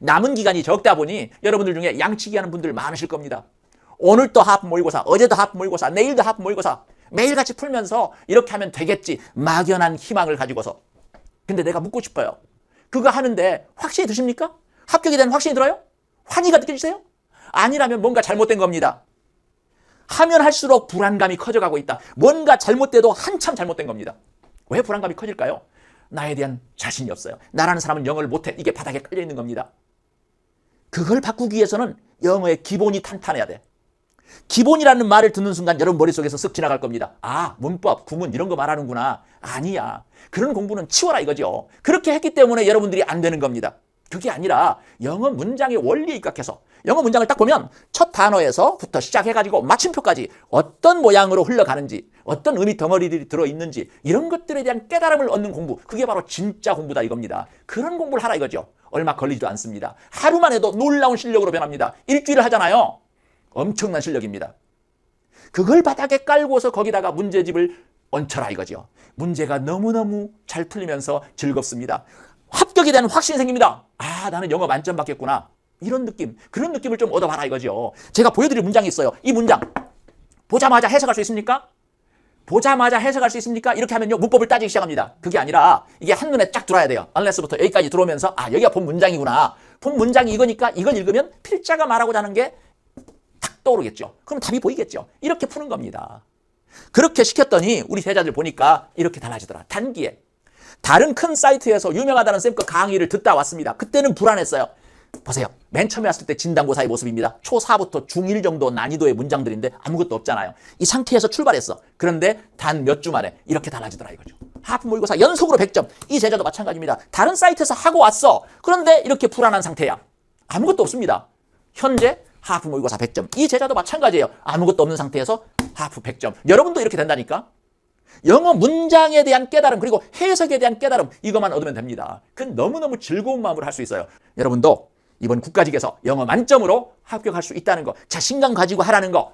남은 기간이 적다 보니 여러분들 중에 양치기 하는 분들 많으실 겁니다. 오늘 또 하프 모의고사, 어제도 하프 모의고사, 내일도 하프 모의고사 매일같이 풀면서 이렇게 하면 되겠지 막연한 희망을 가지고서 근데 내가 묻고 싶어요. 그거 하는데 확신이 드십니까? 합격에 대한 확신이 들어요? 환희가 느껴지세요? 아니라면 뭔가 잘못된 겁니다. 하면 할수록 불안감이 커져가고 있다. 뭔가 잘못돼도 한참 잘못된 겁니다. 왜 불안감이 커질까요? 나에 대한 자신이 없어요. 나라는 사람은 영어를 못해. 이게 바닥에 깔려 있는 겁니다. 그걸 바꾸기 위해서는 영어의 기본이 탄탄해야 돼. 기본이라는 말을 듣는 순간 여러분 머릿속에서 쓱 지나갈 겁니다. 아, 문법, 구문 이런 거 말하는구나. 아니야. 그런 공부는 치워라 이거죠. 그렇게 했기 때문에 여러분들이 안 되는 겁니다. 그게 아니라 영어 문장의 원리에 입각해서 영어 문장을 딱 보면 첫 단어에서부터 시작해가지고 마침표까지 어떤 모양으로 흘러가는지 어떤 의미 덩어리들이 들어있는지 이런 것들에 대한 깨달음을 얻는 공부 그게 바로 진짜 공부다 이겁니다. 그런 공부를 하라 이거죠. 얼마 걸리지도 않습니다. 하루만 해도 놀라운 실력으로 변합니다. 일주일을 하잖아요. 엄청난 실력입니다. 그걸 바닥에 깔고서 거기다가 문제집을 얹혀라 이거죠. 문제가 너무너무 잘 풀리면서 즐겁습니다. 합격에 대한 확신이 생깁니다. 아, 나는 영어 만점 받겠구나. 이런 느낌, 그런 느낌을 좀 얻어봐라 이거죠. 제가 보여드릴 문장이 있어요. 이 문장 보자마자 해석할 수 있습니까? 보자마자 해석할 수 있습니까? 이렇게 하면요 문법을 따지기 시작합니다. 그게 아니라 이게 한눈에 쫙 들어야 돼요. unless부터 여기까지 들어오면서 아 여기가 본 문장이구나. 본 문장이 이거니까 이걸 읽으면 필자가 말하고자 하는 게 탁 떠오르겠죠. 그럼 답이 보이겠죠. 이렇게 푸는 겁니다. 그렇게 시켰더니 우리 제자들 보니까 이렇게 달라지더라. 단기에. 다른 큰 사이트에서 유명하다는 쌤거 강의를 듣다 왔습니다. 그때는 불안했어요. 보세요. 맨 처음에 왔을 때 진단고사의 모습입니다. 초4부터 중1 정도 난이도의 문장들인데 아무것도 없잖아요. 이 상태에서 출발했어. 그런데 단 몇 주 만에 이렇게 달라지더라 이거죠. 하프 모의고사 연속으로 100점. 이 제자도 마찬가지입니다. 다른 사이트에서 하고 왔어. 그런데 이렇게 불안한 상태야. 아무것도 없습니다. 현재 하프 모의고사 100점. 이 제자도 마찬가지예요. 아무것도 없는 상태에서 하프 100점. 여러분도 이렇게 된다니까? 영어 문장에 대한 깨달음 그리고 해석에 대한 깨달음 이것만 얻으면 됩니다. 그건 너무너무 즐거운 마음으로 할 수 있어요. 여러분도 이번 국가직에서 영어 만점으로 합격할 수 있다는 거 자신감 가지고 하라는 거